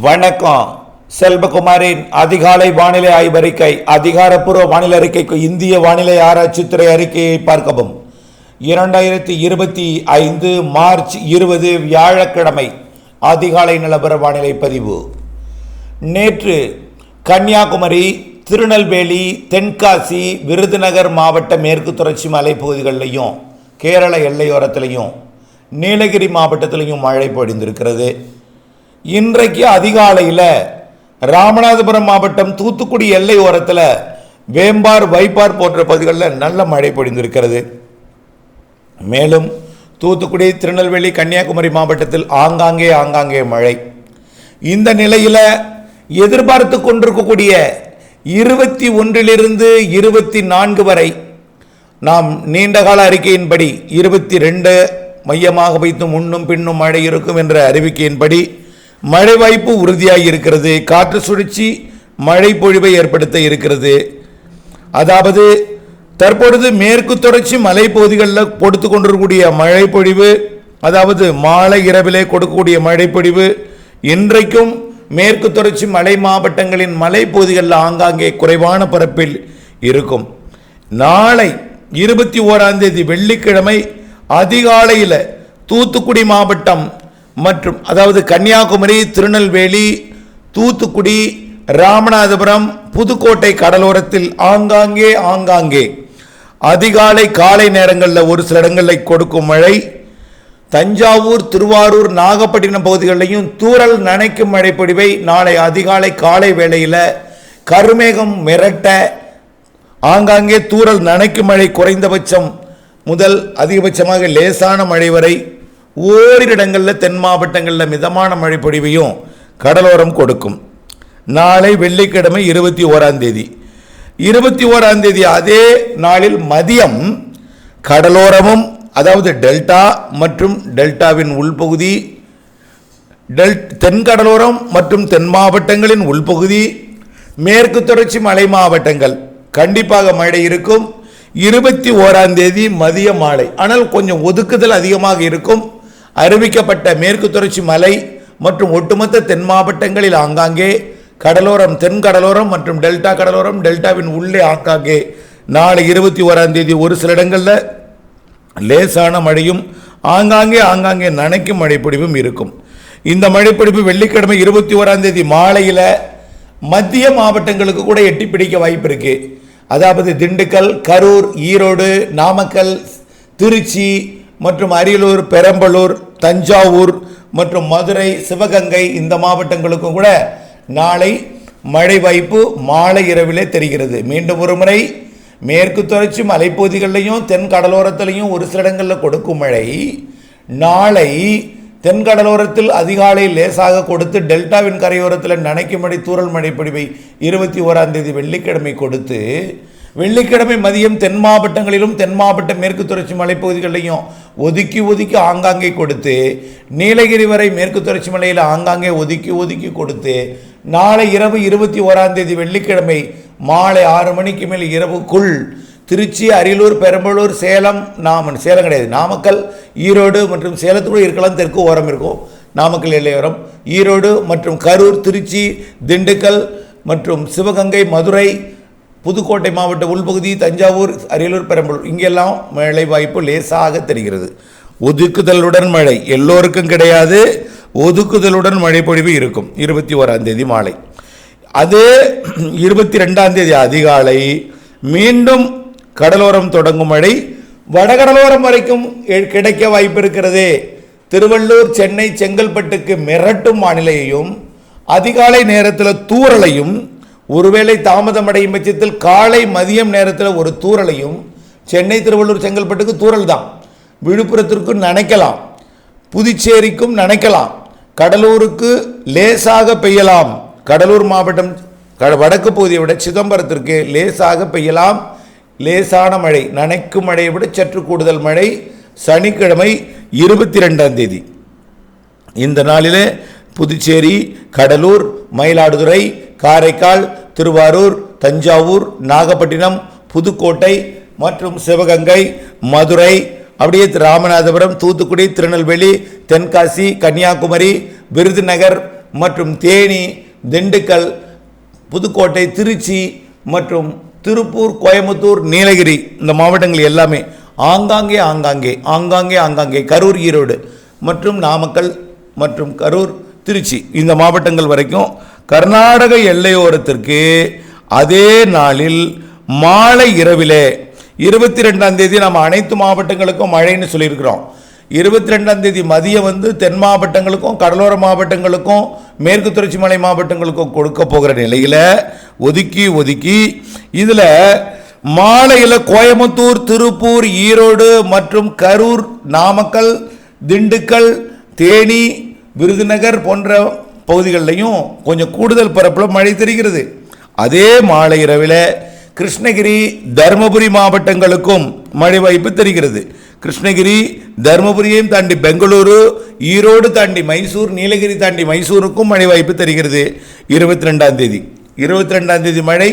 வணக்கம். செல்வகுமாரின் அதிகாலை வானிலை ஆய்வறிக்கை அதிகாரப்பூர்வ வானிலை அறிக்கைக்கு இந்திய வானிலை ஆராய்ச்சித்துறை அறிக்கையை பார்க்கவும். இரண்டாயிரத்தி இருபத்தி ஐந்து மார்ச் இருபது வியாழக்கிழமை அதிகாலை நிலவர வானிலை பதிவு. நேற்று கன்னியாகுமரி திருநெல்வேலி தென்காசி விருதுநகர் மாவட்ட மேற்கு தொடர்ச்சி மலைப்பகுதிகளிலையும் கேரள எல்லையோரத்திலையும் நீலகிரி மாவட்டத்திலையும் மழை பொழிந்திருக்கிறது. இன்றைக்கு அதிகாலையில் ராமநாதபுரம் மாவட்டம் தூத்துக்குடி எல்லை ஓரத்தில் வேம்பார் வைப்பார் போன்ற பகுதிகளில் நல்ல மழை பொழிந்திருக்கிறது. மேலும் தூத்துக்குடி திருநெல்வேலி கன்னியாகுமரி மாவட்டத்தில் ஆங்காங்கே ஆங்காங்கே மழை. இந்த நிலையில் எதிர்பார்த்து கொண்டிருக்கக்கூடிய இருபத்தி ஒன்றிலிருந்து இருபத்தி நான்கு வரை நாம் நீண்டகால அறிக்கையின்படி இருபத்தி ரெண்டு மையமாக வைத்து முன்னும் பின்னும் மழை இருக்கும் என்ற அறிவிக்கையின்படி மழை வாய்ப்பு உறுதியாகி இருக்கிறது. காற்று சுழற்சி மழை பொழிவை ஏற்படுத்த இருக்கிறது. அதாவது தற்பொழுது மேற்கு தொடர்ச்சி மலைப்பகுதிகளில் கொடுத்து கொண்டிருக்கக்கூடிய மழை பொழிவு அதாவது மாலை இரவிலே கொடுக்கக்கூடிய மழை பொழிவு இன்றைக்கும் மேற்கு தொடர்ச்சி மலை மாவட்டங்களின் மலைப்பகுதிகளில் ஆங்காங்கே குறைவான பரப்பில் இருக்கும். நாளை இருபத்தி ஓராம் தேதி வெள்ளிக்கிழமை அதிகாலையில் தூத்துக்குடி மாவட்டம் மற்றும் அதாவது கன்னியாகுமரி திருநெல்வேலி தூத்துக்குடி ராமநாதபுரம் புதுக்கோட்டை கடலோரத்தில் ஆங்காங்கே ஆங்காங்கே. அதிகாலை காலை நேரங்களில் ஒரு சில இடங்களில் கொடுக்கும் மழை. தஞ்சாவூர் திருவாரூர் நாகப்பட்டினம் பகுதிகளிலையும் தூரல் நனைக்கும் மழை பொழிவை நாளை அதிகாலை காலை வேளையில் கருமேகம் மிரட்ட ஆங்காங்கே தூரல் நனைக்கும் மழை குறைந்தபட்சம் முதல் அதிகபட்சமாக லேசான மழை வரை ஓரிரு இடங்களில் தென் மாவட்டங்களில் மிதமான மழை பொழிவையும் கடலோரம் கொடுக்கும். நாளை வெள்ளிக்கிழமை இருபத்தி ஓராம் தேதி. இருபத்தி ஓராம் தேதி அதே நாளில் மதியம் கடலோரமும் அதாவது டெல்டா மற்றும் டெல்டாவின் உள்பகுதி டெல் தென்கடலோரம் மற்றும் தென் மாவட்டங்களின் உள்பகுதி மேற்கு தொடர்ச்சி மலை மாவட்டங்கள். கண்டிப்பாக மழை இருக்கும். இருபத்தி ஓராம் தேதி மதிய மாலை. ஆனால் கொஞ்சம் ஒதுக்குதல் அதிகமாக இருக்கும். அறிவிக்கப்பட்ட மேற்கு தொடர்ச்சி மலை மற்றும் ஒட்டுமொத்த தென் மாவட்டங்களில் ஆங்காங்கே கடலோரம் தென் கடலோரம் மற்றும் டெல்டா கடலோரம் டெல்டாவின் உள்ளே ஆங்காங்கே. நாளை இருபத்தி ஓராம் தேதி ஒரு சில இடங்களில் லேசான மழையும் ஆங்காங்கே ஆங்காங்கே நனைக்கும் மழைப்பிடிவும் இருக்கும். இந்த மழைப்பிடிப்பு வெள்ளிக்கிழமை இருபத்தி ஓராம் தேதி மாலையில் மத்திய மாவட்டங்களுக்கு கூட எட்டி பிடிக்க வாய்ப்பு இருக்கு. அதாவது திண்டுக்கல் கரூர் ஈரோடு நாமக்கல் திருச்சி மற்றும் அரியலூர் பெரம்பலூர் தஞ்சாவூர் மற்றும் மதுரை சிவகங்கை இந்த மாவட்டங்களுக்கும் கூட நாளை மழை வாய்ப்பு மாலை இரவிலே தெரிகிறது. மீண்டும் ஒரு முறை மேற்கு தொடர்ச்சி மலைப்பகுதிகளிலையும் தென் கடலோரத்திலையும் ஒரு சில இடங்களில் கொடுக்கும் மழை. நாளை தென் கடலோரத்தில் அதிகாலை லேசாக கொடுத்து டெல்டாவின் கரையோரத்தில் நனைக்கும் மழை தூறல் மழை பொழிவை இருபத்தி ஓராம் தேதி வெள்ளிக்கிழமை கொடுத்து வெள்ளிக்கிழமை மதியம் தென் மாவட்டங்களிலும் தென் மாவட்ட மேற்கு தொடர்ச்சி மலைப்பகுதிகளிலையும் ஒதுக்கி ஒதுக்கி ஆங்காங்கே கொடுத்து நீலகிரி வரை மேற்கு தொடர்ச்சி மலையில் ஆங்காங்கே ஒதுக்கி ஒதுக்கி கொடுத்து நாளை இரவு இருபத்தி ஓராம் தேதி வெள்ளிக்கிழமை மாலை ஆறு மணிக்கு மேல் இரவுக்குள் திருச்சி அரியலூர் பெரம்பலூர் சேலம் நாம சேலம் கிடையாது நாமக்கல் ஈரோடு மற்றும் சேலத்துக்குள்ள இருக்கலாம் தெற்கு ஓரம் இருக்கும் நாமக்கல் எல்லையோரம் ஈரோடு மற்றும் கரூர் திருச்சி திண்டுக்கல் மற்றும் சிவகங்கை மதுரை புதுக்கோட்டை மாவட்ட உள்பகுதி தஞ்சாவூர் அரியலூர் பெரம்பலூர் இங்கெல்லாம் மழை வாய்ப்பு லேசாக தெரிகிறது. ஒதுக்குதலுடன் மழை எல்லோருக்கும் கிடையாது. ஒதுக்குதலுடன் மழை பொழிவு இருக்கும். இருபத்தி ஓராம் தேதி மாலை. அது இருபத்தி ரெண்டாம் தேதி அதிகாலை. மீண்டும் கடலோரம் தொடங்கும் மழை. வடகடலோரம் வரைக்கும் எ- கிடைக்க வாய்ப்பு இருக்கிறது. திருவள்ளூர் சென்னை செங்கல்பட்டுக்கு மிரட்டும் வானிலையையும் அதிகாலை நேரத்தில் தூறலையும் ஒருவேளை தாமதமடையும் பட்சத்தில் காலை மதியம் நேரத்தில் ஒரு தூரலையும் சென்னை திருவள்ளூர் செங்கல்பட்டுக்கு தூரல் தான் விழுப்புரத்திற்கும் நனைக்கலாம். புதுச்சேரிக்கும் நனைக்கலாம். கடலூருக்கு லேசாக பெய்யலாம். கடலூர் மாவட்டம் வடக்கு பகுதியை விட சிதம்பரத்திற்கு லேசாக பெய்யலாம். லேசான மழை நனைக்கும் மழையை விட சற்று கூடுதல் மழை சனிக்கிழமை இருபத்தி ரெண்டாம் தேதி. இந்த நாளிலே புதுச்சேரி கடலூர் மயிலாடுதுறை காரைக்கால் திருவாரூர் தஞ்சாவூர் நாகப்பட்டினம் புதுக்கோட்டை மற்றும் சிவகங்கை மதுரை அப்படியே ராமநாதபுரம் தூத்துக்குடி திருநெல்வேலி தென்காசி கன்னியாகுமரி விருதுநகர் மற்றும் தேனி திண்டுக்கல் புதுக்கோட்டை திருச்சி மற்றும் திருப்பூர் கோயம்புத்தூர் நீலகிரி இந்த மாவட்டங்கள் எல்லாமே ஆங்காங்கே ஆங்காங்கே ஆங்காங்கே ஆங்காங்கே கரூர் ஈரோடு மற்றும் நாமக்கல் மற்றும் கரூர் திருச்சி இந்த மாவட்டங்கள் வரைக்கும் கர்நாடக எல்லையோரத்திற்கு அதே நாளில் மாலை இரவிலே இருபத்தி ரெண்டாம் தேதி நம்ம அனைத்து மாவட்டங்களுக்கும் மழைன்னு சொல்லியிருக்கிறோம். இருபத்தி ரெண்டாம் தேதி மதியம் வந்து தென் மாவட்டங்களுக்கும் கடலோர மாவட்டங்களுக்கும் மேற்கு தொடர்ச்சி மலை மாவட்டங்களுக்கும் கொடுக்க போகிற நிலையில் ஒதுக்கி ஒதுக்கி இதில் மாலையில் கோயம்புத்தூர் திருப்பூர் ஈரோடு மற்றும் கரூர் நாமக்கல் திண்டுக்கல் தேனி விருதுநகர் போன்ற பகுதிகளிலையும் கொஞ்சம் கூடுதல் பரப்பில் மழை தெரிகிறது. அதே மாலை இரவில் கிருஷ்ணகிரி தருமபுரி மாவட்டங்களுக்கும் மழை வாய்ப்பு தெரிகிறது. கிருஷ்ணகிரி தருமபுரியையும் தாண்டி பெங்களூரு ஈரோடு தாண்டி மைசூர் நீலகிரி தாண்டி மைசூருக்கும் மழை வாய்ப்பு தெரிகிறது. இருபத்தி ரெண்டாம் தேதி. இருபத்தி ரெண்டாம் தேதி மழை.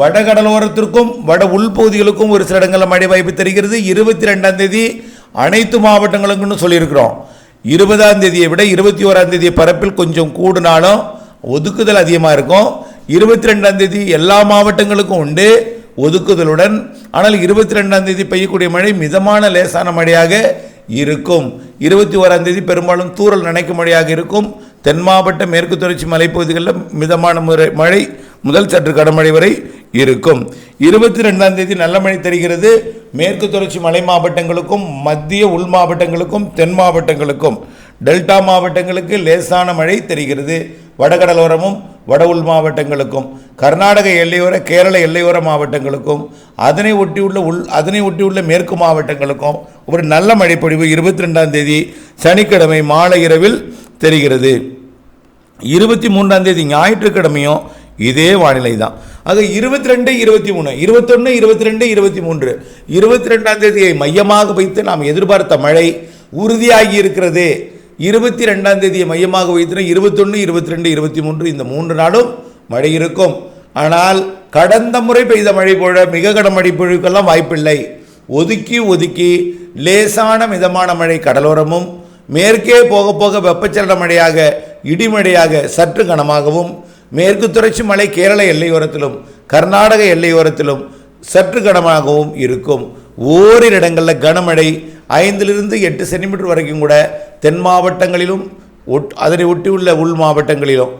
வடகடலோரத்திற்கும் வட உள்பகுதிகளுக்கும் ஒரு சில இடங்களில் மழை வாய்ப்பு தெரிகிறது. இருபத்தி ரெண்டாம் தேதி அனைத்து மாவட்டங்களுக்குன்னு சொல்லியிருக்கிறோம். இருபதாம் தேதியை விட இருபத்தி ஓராம் தேதி பரப்பில் கொஞ்சம் கூடுனாலும் ஒதுக்குதல் அதிகமாக இருக்கும். இருபத்தி ரெண்டாம் தேதி எல்லா மாவட்டங்களுக்கும் உண்டு ஒதுக்குதலுடன். ஆனால் இருபத்தி ரெண்டாம் தேதி பெய்யக்கூடிய மழை மிதமான லேசான மழையாக இருக்கும். இருபத்தி ஓராம் தேதி பெரும்பாலும் தூறல் நினைக்கும் மழையாக இருக்கும். தென் மாவட்ட மேற்கு தொடர்ச்சி மலைப்பகுதிகளில் மிதமான முறை மழை முதல் சற்று கடமழை வரை இருக்கும். இருபத்தி ரெண்டாம் தேதி நல்ல மழை தெரிகிறது. மேற்கு தொடர்ச்சி மலை மாவட்டங்களுக்கும் மத்திய உள் மாவட்டங்களுக்கும் தென் மாவட்டங்களுக்கும். டெல்டா மாவட்டங்களுக்கு லேசான மழை தெரிகிறது. வடகடலோரமும் வட உள் மாவட்டங்களுக்கும். கர்நாடக எல்லையோர கேரள எல்லையோர மாவட்டங்களுக்கும். அதனை ஒட்டியுள்ள உள் அதனை ஒட்டியுள்ள மேற்கு மாவட்டங்களுக்கும் ஒரு நல்ல மழைப்பொழிவு இருபத்தி ரெண்டாம் தேதி சனிக்கிழமை மாலை இரவில் தெரிகிறது. இருபத்தி மூன்றாம் தேதி ஞாயிற்றுக்கிழமையும் இதே வானிலை தான் ஆக இருபத்தி ரெண்டு இருபத்தி மூணு இருபத்தொன்று இருபத்தி ரெண்டு இருபத்தி மூன்று இருபத்தி ரெண்டாம் தேதியை மையமாக வைத்து நாம் எதிர்பார்த்த மழை உறுதியாகி இருக்கிறது. இருபத்தி ரெண்டாம் தேதியை மையமாக வைத்து இருபத்தொன்று இருபத்தி ரெண்டு இருபத்தி மூன்று இந்த மூன்று நாளும் மழை இருக்கும். ஆனால் கடந்த முறை பெய்த மழை போல மிக கனமழை பொழிவுக்கெல்லாம் வாய்ப்பில்லை. ஒதுக்கி ஒதுக்கி லேசான மிதமான மழை கடலோரமும் மேற்கே போக போக வெப்பச்சலன மழையாக இடிமழையாக சற்று கனமாகவும் மேற்கு தொடர்ச்சி மலை கேரள எல்லையோரத்திலும் கர்நாடக எல்லையோரத்திலும் சற்று கனமாகவும் இருக்கும். ஓரிரு இடங்களில் கனமழை ஐந்திலிருந்து எட்டு சென்டிமீட்டர் வரைக்கும் கூட தென் மாவட்டங்களிலும் ஒட் அதனை ஒட்டியுள்ள உள் மாவட்டங்களிலும்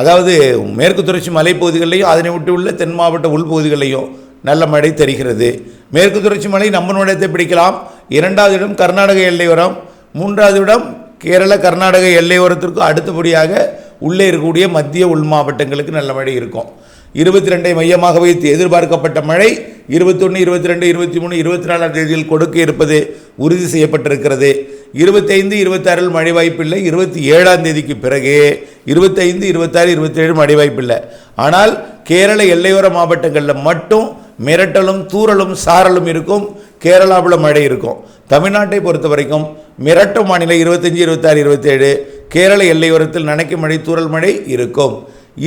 அதாவது மேற்கு தொடர்ச்சி மலைப்பகுதிகளிலையும் அதனை ஒட்டியுள்ள தென் மாவட்ட உள்பகுதிகளிலையும் நல்ல மழை தெரிகிறது. மேற்கு தொடர்ச்சி மலை நம்மளுடைய பிடிக்கலாம். இரண்டாவது இடம் கர்நாடக எல்லையோரம். மூன்றாவது இடம் கேரள கர்நாடக எல்லையோரத்திற்கும் அடுத்தபடியாக உள்ளே இருக்கக்கூடிய மத்திய உள் மாவட்டங்களுக்கு நல்ல மழை இருக்கும். இருபத்தி ரெண்டை மையமாக வைத்து எதிர்பார்க்கப்பட்ட மழை இருபத்தொன்று இருபத்தி ரெண்டு இருபத்தி மூணு இருபத்தி நாலாம் தேதியில் கொடுக்க இருப்பது உறுதி செய்யப்பட்டிருக்கிறது. இருபத்தைந்து இருபத்தாறில் மழை வாய்ப்பில்லை. இருபத்தி ஏழாம் தேதிக்கு பிறகு இருபத்தைந்து இருபத்தாறு இருபத்தேழு மழை வாய்ப்பில்லை. ஆனால் கேரள எல்லையோர மாவட்டங்களில் மட்டும் மிரட்டலும் தூறலும் சாரலும் இருக்கும். கேரளாவில் மழை இருக்கும். தமிழ்நாட்டை பொறுத்த வரைக்கும் மிரட்டும் மாநில இருபத்தஞ்சி இருபத்தாறு இருபத்தேழு. கேரள எல்லையோரத்தில் நனைக்கும் மழை தூரல் மழை இருக்கும்.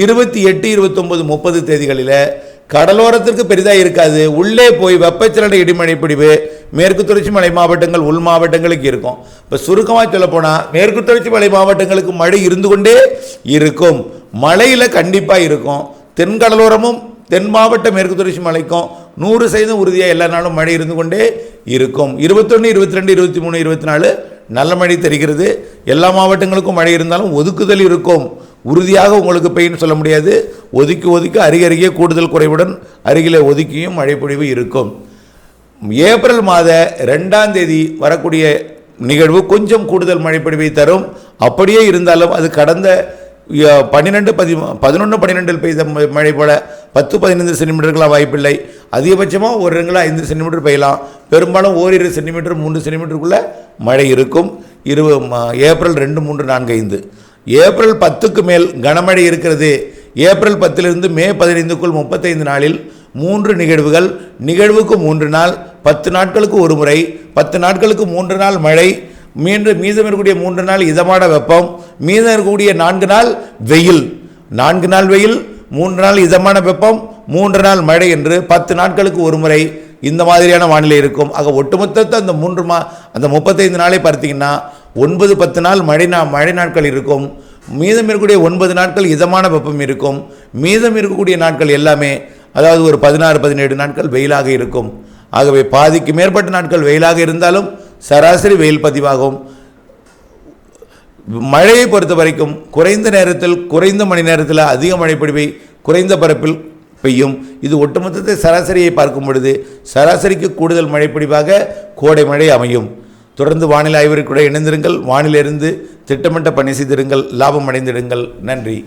இருபத்தி எட்டு இருபத்தொம்பது முப்பது தேதிகளில் கடலோரத்திற்கு பெரிதாக இருக்காது. உள்ளே போய் வெப்பச்சலன இடிமழை பிடிவு மேற்கு தொடர்ச்சி மலை மாவட்டங்கள் உள் மாவட்டங்களுக்கு இருக்கும். இப்போ சுருக்கமாக சொல்லப்போனால் மேற்கு தொடர்ச்சி மலை மாவட்டங்களுக்கு மழை இருந்து கொண்டே இருக்கும். மழையில் கண்டிப்பாக இருக்கும். தென்கடலோரமும் தென் மாவட்ட மேற்கு தொடர்ச்சி மலைக்கும் நூறு சதவீதம் உறுதியாக எல்லா நாளும் மழை இருந்து கொண்டே இருக்கும். இருபத்தொன்று இருபத்தி ரெண்டு இருபத்தி மூணு இருபத்தி நாலு நல்ல மழை தெரிகிறது. எல்லா மாவட்டங்களுக்கும் மழை இருந்தாலும் ஒதுக்குதல் இருக்கும். உறுதியாக உங்களுக்கு பெய்யுன்னு சொல்ல முடியாது. ஒதுக்கி ஒதுக்கி அருகருகே கூடுதல் குறைவுடன் அருகிலே ஒதுக்கியும் மழைப்பொழிவு இருக்கும். ஏப்ரல் மாத ரெண்டாம் தேதி வரக்கூடிய நிகழ்வு கொஞ்சம் கூடுதல் மழைப்பொழிவை தரும். அப்படியே இருந்தாலும் அது கடந்த பன்னிரெண்டு பதி பதினொன்று பன்னிரெண்டில் பெய்த ம- மழை போல பத்து பதினைந்து சென்டிமீட்டருக்கெல்லாம் வாய்ப்பில்லை அதிகபட்சமாக ஒரு இடங்களில் ஐந்து சென்டிமீட்டர் பெய்யலாம். பெரும்பாலும் ஓரிரு சென்டிமீட்டர் மூன்று சென்டிமீட்டருக்குள்ளே மழை இருக்கும். இரு ஏப்ரல் ரெண்டு மூன்று நான்கு ஐந்து. ஏப்ரல் பத்துக்கு மேல் கனமழை இருக்கிறது. ஏப்ரல் பத்திலிருந்து மே பதினைந்துக்குள் முப்பத்தைந்து நாளில் மூன்று நிகழ்வுகள். நிகழ்வுக்கு மூன்று நாள் பத்து நாட்களுக்கு ஒரு முறை பத்து நாட்களுக்கு மூன்று நாள் மழை மீண்டும் மீதம் இருக்கக்கூடிய மூன்று நாள் இதமான வெப்பம் மீதம் இருக்கக்கூடிய நான்கு நாள் வெயில். நான்கு நாள் வெயில் மூன்று நாள் இதமான வெப்பம் மூன்று நாள் மழை என்று பத்து நாட்களுக்கு ஒரு முறை இந்த மாதிரியான வானிலை இருக்கும். ஆக ஒட்டுமொத்தத்தை அந்த மூன்று மா அந்த முப்பத்தைந்து நாளை பார்த்தீங்கன்னா ஒன்பது பத்து நாள் மழை நா மழை நாட்கள் இருக்கும். மீதம் இருக்கக்கூடிய ஒன்பது நாட்கள் இதமான வெப்பம் இருக்கும். மீதம் இருக்கக்கூடிய நாட்கள் எல்லாமே அதாவது ஒரு பதினாறு பதினேழு நாட்கள் வெயிலாக இருக்கும். ஆகவே பாதிக்கு மேற்பட்ட நாட்கள் வெயிலாக இருந்தாலும் சராசரி வெயில் பதிவாகும். மழையை பொறுத்த வரைக்கும் குறைந்த நேரத்தில் குறைந்த மணி நேரத்தில் அதிக மழை பொழிவை குறைந்த பரப்பில் பெய்யும். இது ஒட்டுமொத்தத்தை சராசரியை பார்க்கும் பொழுது சராசரிக்கு கூடுதல் மழைப்பிடிவாக கோடை மழை அமையும். தொடர்ந்து வானிலை ஆய்வறிக்கூட இணைந்திருங்கள். வானிலிருந்து திட்டமிட்ட பணி செய்திருங்கள். லாபம் அடைந்திடுங்கள். நன்றி.